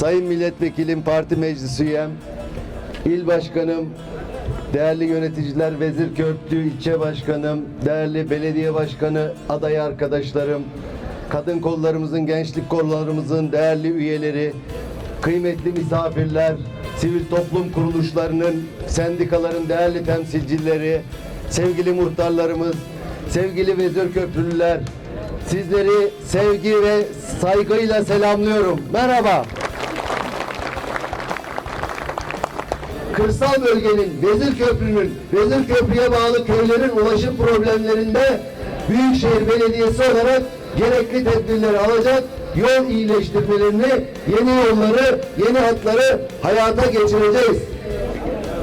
Sayın Milletvekilim, Parti Meclis Üyem, İl Başkanım, değerli yöneticiler, Vezir Köprü İlçe Başkanım, değerli belediye başkanı aday arkadaşlarım, kadın kollarımızın, gençlik kollarımızın değerli üyeleri, kıymetli misafirler, sivil toplum kuruluşlarının, sendikaların değerli temsilcileri, sevgili muhtarlarımız, sevgili Vezir Köprülüler, sizleri sevgi ve saygıyla selamlıyorum. Merhaba. Kırsal bölgenin Vezir Köprü'nün Vezir Köprü'ye bağlı köylerin ulaşım problemlerinde Büyükşehir Belediyesi olarak gerekli tedbirleri alacak, yol iyileştirmelerini, yeni yolları, yeni hatları hayata geçireceğiz.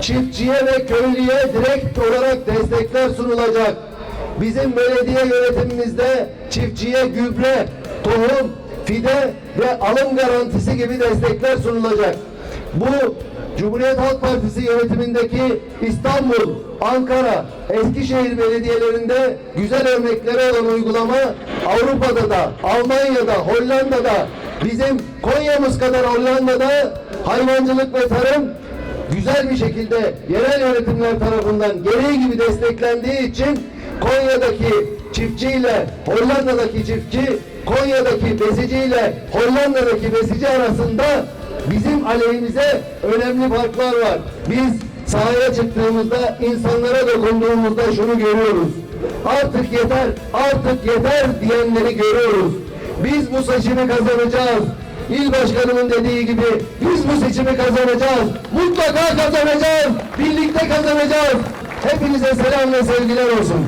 Çiftçiye ve köylüye direkt olarak destekler sunulacak. Bizim belediye yönetimimizde çiftçiye gübre, tohum, fide ve alım garantisi gibi destekler sunulacak. Bu Cumhuriyet Halk Partisi yönetimindeki İstanbul, Ankara, Eskişehir belediyelerinde güzel örnekleri olan uygulama Avrupa'da da, Almanya'da, Hollanda'da, bizim Konya'mız kadar Hollanda'da hayvancılık ve tarım güzel bir şekilde yerel yönetimler tarafından gereği gibi desteklendiği için Konya'daki çiftçiyle Hollanda'daki çiftçi, Konya'daki besiciyle Hollanda'daki besici arasında bizim aleyhimize önemli farklar var. Biz sahaya çıktığımızda, insanlara dokunduğumuzda şunu görüyoruz. Artık yeter, artık yeter diyenleri görüyoruz. Biz bu seçimi kazanacağız. İl başkanımın dediği gibi biz bu seçimi kazanacağız. Mutlaka kazanacağız. Birlikte kazanacağız. Hepinize selam ve sevgiler olsun.